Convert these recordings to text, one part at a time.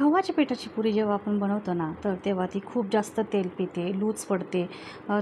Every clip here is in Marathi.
गव्हाच्या पिठाची पुरी जेव्हा आपण बनवतो ना तर तेव्हा ती खूप जास्त तेल पिते लूज पडते.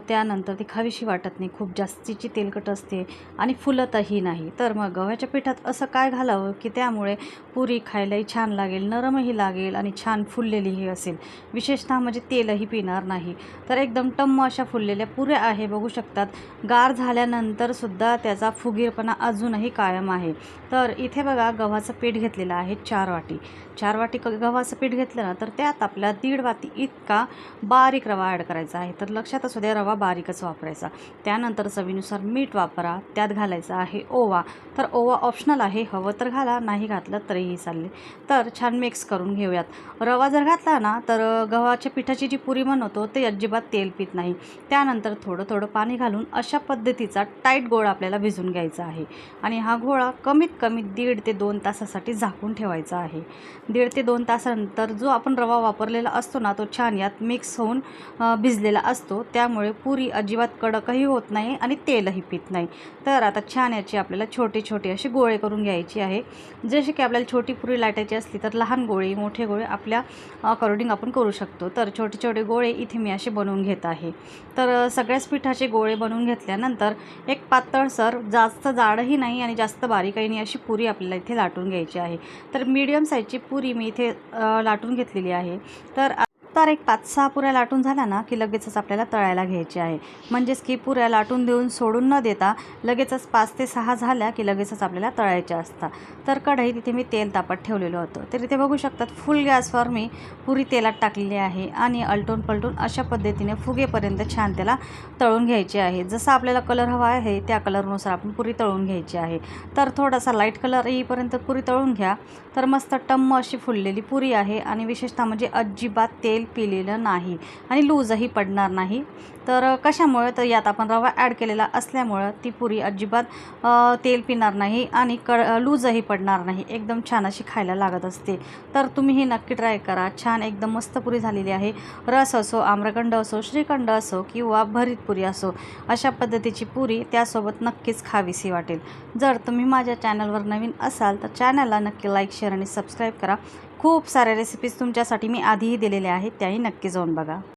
त्यानंतर ती खावीशी वाटत नाही खूप जास्तीची तेलकट असते आणि फुलतही नाही. तर मग गव्हाच्या पिठात असं काय घालावं की त्यामुळे पुरी खायलाही छान लागेल नरमही लागेल आणि छान फुललेलीही असेल. विशेषतः म्हणजे तेलही पिणार नाही. तर एकदम टम्म अशा फुललेल्या पुऱ्या आहे बघू शकतात. गार झाल्यानंतर सुद्धा त्याचा फुगीरपणा अजूनही कायम आहे. तर इथे बघा गव्हाचं पीठ घेतलेलं आहे चार वाटी. चार वाटी क गव्हाचं पीठ घेतलं ना तर त्यात आपल्या दीड वाती इतका बारीक रवा ॲड करायचा आहे. तर लक्षात असू द्या रवा बारीकच वापरायचा. त्यानंतर चवीनुसार मीठ वापरा त्यात घालायचा आहे ओवा. तर ओवा ऑप्शनल आहे हवं तर घाला नाही घातलं तरीही चालले. तर छान मिक्स करून घेऊयात. रवा जर घातला ना तर गव्हाच्या पिठाची जी पुरी बनवतो ते अजिबात तेल पित नाही. त्यानंतर थोडं थोडं पाणी घालून अशा पद्धतीचा टाईट गोळा आपल्याला भिजून घ्यायचा आहे. आणि हा गोळा कमीत कमी दीड ते दोन तासासाठी झाकून ठेवायचा आहे. दीड ते दोन तासानंतर जो आपण रवा वापरलेला असतो ना तो छान यात मिक्स होऊन भिजलेला असतो. त्यामुळे पुरी अजिबात कडकही होत नाही आणि तेलही पित नाही. तर आता छान याची आपल्याला छोटे छोटे असे गोळे करून घ्यायची आहे. जसे की आपल्याला छोटी पुरी लाटायची असली तर लहान गोळे मोठे गोळे आपल्या अकॉर्डिंग आपण करू शकतो. तर छोटे छोटे गोळे इथे मी असे बनवून घेत आहे. तर सगळ्याच पिठाचे गोळे बनवून घेतल्यानंतर एक पातळसर जास्त जाडही नाही आणि जास्त बारीकही नाही अशी पुरी आपल्याला इथे लाटून घ्यायची आहे. तर मीडियम साईजची पुरी मी इथे लाटून घेतलेली आहे. तर तर एक पाच सहा पुऱ्या लाटून झाल्या ना की लगेचच आपल्याला तळायला घ्यायची आहे. म्हणजेच की पुऱ्या लाटून देऊन सोडून न देता लगेचच पाच ते सहा झाल्या की लगेचच आपल्याला तळायच्या असतात. तर कढई तिथे मी तेल तापत ठेवलेलं होतं. तर इथे बघू शकतात फुल गॅसवर मी पुरी तेलात टाकलेली आहे आणि अलटून पलटून अशा पद्धतीने फुगेपर्यंत छान त्याला तळून घ्यायची आहे. जसा आपल्याला कलर हवा आहे त्या कलरनुसार आपण पुरी तळून घ्यायची आहे. तर थोडासा लाइट कलर येईपर्यंत पुरी तळून घ्या. तर मस्त टम्म अशी फुललेली पुरी आहे आणि विशेषतः म्हणजे अजिबात तेल पिलेलं नाही आणि लूजही पडणार नाही. तर कशामुळे? तर यात आपण रवा ॲड केलेला असल्यामुळं ती पुरी अजिबात तेल पिणार नाही आणि क लूजही पडणार नाही. एकदम छान अशी खायला लागत असते. तर तुम्ही ही नक्की ट्राय करा. छान एकदम मस्त पुरी झालेली आहे. रस असो आम्रखंड असो श्रीखंड असो किंवा भरीत पुरी असो अशा पद्धतीची पुरी त्यासोबत नक्कीच खावीशी वाटेल. जर तुम्ही माझ्या चॅनलवर नवीन असाल तर चॅनलला नक्की लाईक शेअर आणि सबस्क्राईब करा. खूप साऱ्या रेसिपीज तुमच्यासाठी मी आधीही दिलेल्या आहेत. त्याही नक्की जाऊन बघा.